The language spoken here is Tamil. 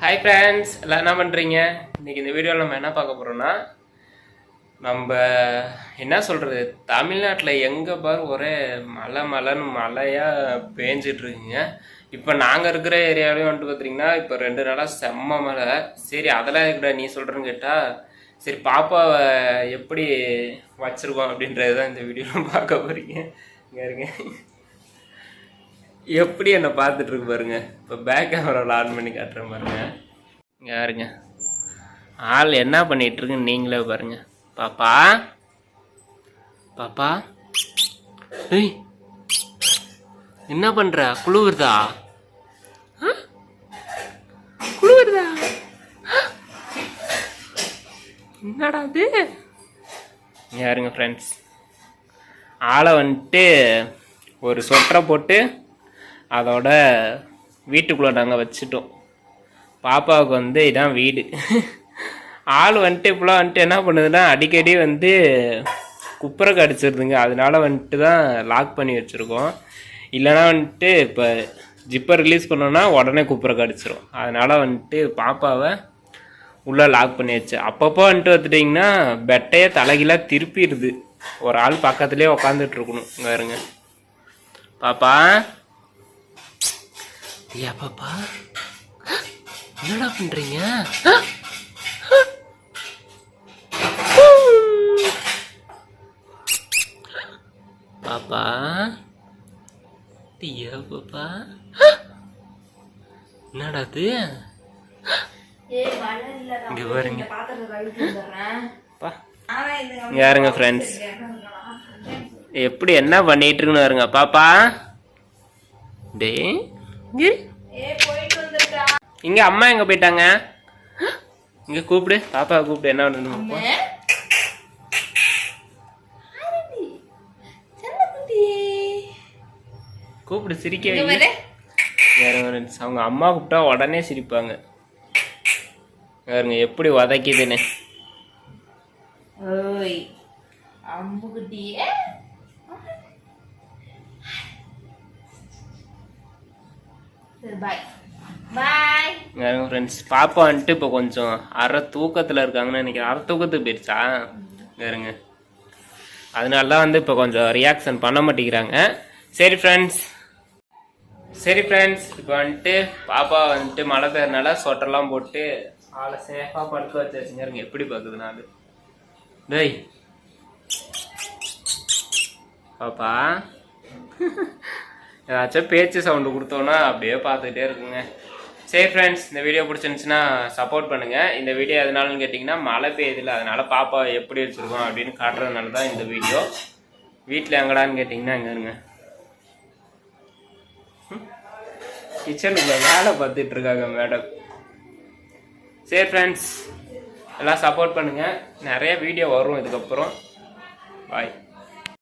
ஹாய் ஃப்ரெண்ட்ஸ் எல்லாம் என்ன பண்ணுறீங்க இன்றைக்கி இந்த வீடியோவில் நம்ம என்ன பார்க்க போகிறோம்னா நம்ம என்ன சொல்கிறது தமிழ்நாட்டில் எங்கே பார் ஒரே மலை மலைன்னு மழையாக பேஞ்சிட்ருக்குங்க இப்போ நாங்கள் இருக்கிற ஏரியாவிலையும் வந்துட்டு பார்த்தீங்கன்னா இப்போ ரெண்டு நாளாக செம்ம மழை. சரி அதெல்லாம் இருக்கிற நீ சொல்கிறேன்னு கேட்டால் சரி பாப்பாவை எப்படி வச்சுருக்கோம் அப்படின்றது தான் இந்த வீடியோவில் பார்க்க போகிறீங்க இங்கே இருங்க. எப்படி என்னை பார்த்துட்டு இருக்கு பாருங்க. இப்போ பேக் கேமராவில் ஆன் பண்ணி காட்டுறேன் பாருங்க. யாருங்க ஆள் என்ன பண்ணிட்டு இருக்குன்னு நீங்களே பாருங்க. பாப்பா. பாப்பா. ஏய். என்ன பண்ற? குழுவுறதா ஆ? குழுவுறதா என்னடா அது யாருங்க ஃப்ரெண்ட்ஸ் ஆளை வந்துட்டு ஒரு சொட்டரை போட்டு அதோட வீட்டுக்குள்ளே நாங்கள் வச்சுட்டோம். பாப்பாவுக்கு வந்து இதான் வீடு. ஆள் வந்துட்டு இப்போலாம் வந்துட்டு என்ன பண்ணுதுன்னா அடிக்கடி வந்து குப்புரை கடிச்சிருதுங்க. அதனால வந்துட்டு தான் லாக் பண்ணி வச்சுருக்கோம். இல்லைன்னா வந்துட்டு இப்போ ஜிப்பை ரிலீஸ் பண்ணோன்னா உடனே குப்புரை கடிச்சிரும். அதனால் வந்துட்டு பாப்பாவை உள்ளே லாக் பண்ணி வச்சு அப்பப்போ வந்துட்டு வந்துட்டிங்கன்னா பெட்டையை தலைகீழாக திருப்பிடுது. ஒரு ஆள் பக்கத்துலேயே உக்காந்துட்டு இருக்கணும். இங்கே இருங்க பாப்பா பாப்பா என்னடா பண்றீங்க? பாப்பா. ஐயா பாப்பா என்னடா அது? இங்க பாருங்க. பாருங்க ஃப்ரெண்ட்ஸ் எப்படி என்ன பண்ணிட்டு இருக்குன்னு பாருங்க பாப்பா. டே இங்க அம்மா எங்க போயிட்டாங்க? இங்க கூப்பிடு. பாப்பா கூப்பிடு. என்ன பண்ணணும் கூப்பிடு சிரிக்க. வேற. அவங்க அம்மா கூப்பிட்டா உடனே சிரிப்பாங்க. பாருங்க எப்படி உதைக்குதுன்னு அம்முக்குட்டியே பாய் பாய் ஃப்ரெண்ட்ஸ் பாப்பா வந்துட்டு இப்போ கொஞ்சம் அரை தூக்கத்தில் இருக்காங்கன்னு நினைக்கிறேன். அரை தூக்கத்துக்கு போயிடுச்சா வேறுங்க அதனால தான் வந்து இப்போ கொஞ்சம் ரியாக்ஷன் பண்ண மாட்டேங்கிறாங்க. சரி ஃப்ரெண்ட்ஸ் சரி ஃப்ரெண்ட்ஸ் இப்போ வந்துட்டு பாப்பா வந்துட்டு மழை பெய்யறனால சொட்டர்லாம் போட்டு ஆளை சேஃபாக படுக்க வச்சாச்சுங்க இருங்க எப்படி பார்க்குது அது டேய். பாப்பா. ஏதாச்சும் பேச்சு சவுண்டு கொடுத்தோன்னா அப்படியே பார்த்துக்கிட்டே இருக்குங்க. சரி ஃப்ரெண்ட்ஸ் இந்த வீடியோ பிடிச்சிருந்துச்சுன்னா சப்போர்ட் பண்ணுங்கள் இந்த வீடியோ எதனாலன்னு கேட்டிங்கன்னா மழை பெய்யுதில்ல அதனால் பாப்பா எப்படி வச்சுருக்கோம் அப்படின்னு காட்டுறதுனால தான் இந்த வீடியோ வீட்டில் எங்கடான்னு கேட்டிங்கன்னா எங்க இருங்க. கிச்சனுக்குள்ள வேலை பார்த்துட்டு இருக்காங்க மேடம் சரி ஃப்ரெண்ட்ஸ் எல்லாம் சப்போர்ட் பண்ணுங்கள் நிறைய வீடியோ வரும் இதுக்கப்புறம். பாய்